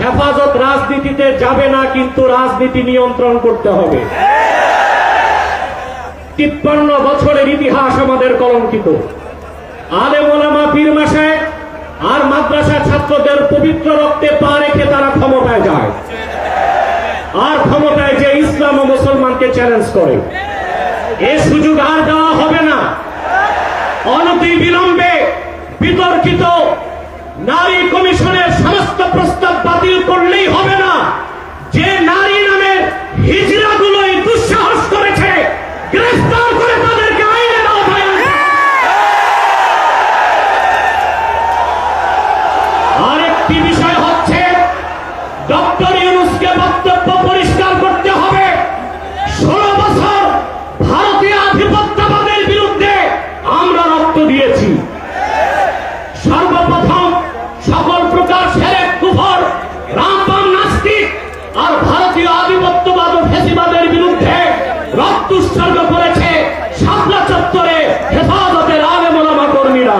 হেফাজত রাজনীতিতে যাবে না, কিন্তু রাজনীতি নিয়ন্ত্রণ করতে হবে। তিপ্পান্ন বছরের ইতিহাস আমাদের কলঙ্কিত। আলে মোলামা পীর মাসে আর মাদ্রাসা ছাত্রদের পবিত্র রক্তে পা রেখে তারা ক্ষমতায় যায়। আর ক্ষমতায় যে ইসলাম ও মুসলমানকে চ্যালেঞ্জ করে। এ সুযোগ আর দেওয়া হবে না। অনতি বিলম্বে বিতর্কিত নারী কমিশনের সমস্ত প্রস্তাব বাতিল করলেই হবে না। যে নারী আর আধিপত্যবাদ ও ফেসিবাদের বিরুদ্ধে রক্ত উৎসর্গ করেছে শাপলা চত্বরে হেফাজতের আলেমোলামা কর্মীরা।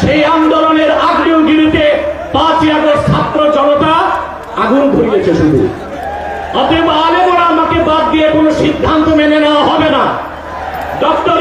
সেই আন্দোলনের আগ্নেয়গিরিতে পাঁচই আগস্ট ছাত্র জনতা আগুন ধরিয়েছে শুধু। অতএব আলেমরা আমাকে বাদ দিয়ে কোনো সিদ্ধান্ত মেনে নেওয়া হবে না। ডক্টর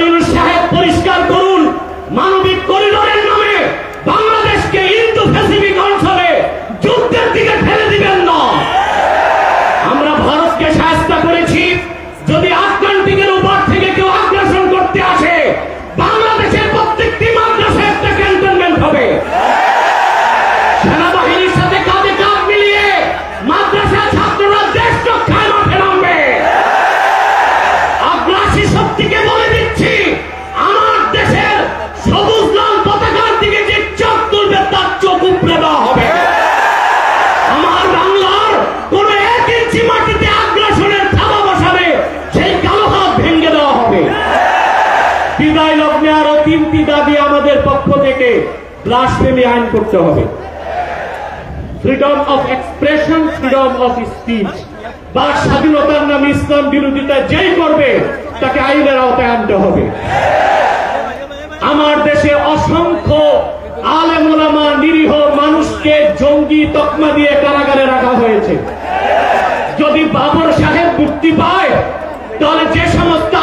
বিদায় লগ্নে আরও তিনটি দাবি আমাদের পক্ষ থেকে ব্লাসফেমি আইন করতে হবে। Freedom of expression freedom of speech বা স্বাধীনতার নামে ইসলাম বিরোধিতা যেই করবে, তাকে আইনের আওতায় আনতে হবে। আমার দেশে অসংখ্য আলেমোলামা নিরীহ মানুষকে জঙ্গি তকমা দিয়ে কারাগারে রাখা হয়েছে। যদি বাবর সাহেব মুক্তি পায়, তাহলে যে সমস্ত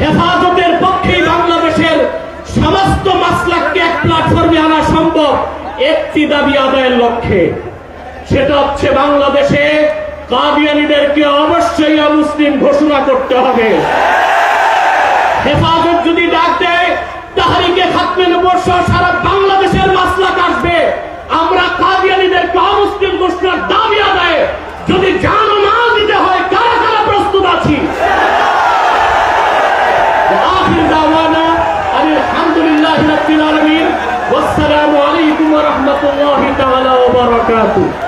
হেফাজতের পক্ষেই বাংলাদেশের সমস্ত মাসলাককে এক প্ল্যাটফর্মে আনা সম্ভব, একটি দাবি আদায়ের লক্ষ্যে। সেটা হচ্ছে বাংলাদেশে কাদিয়ানিদেরকে অবশ্যই অমুসলিম ঘোষণা করতে হবে। হেফাজত যদি ডাক দেয়, তাহারিকে খাতমের উপর সারা canto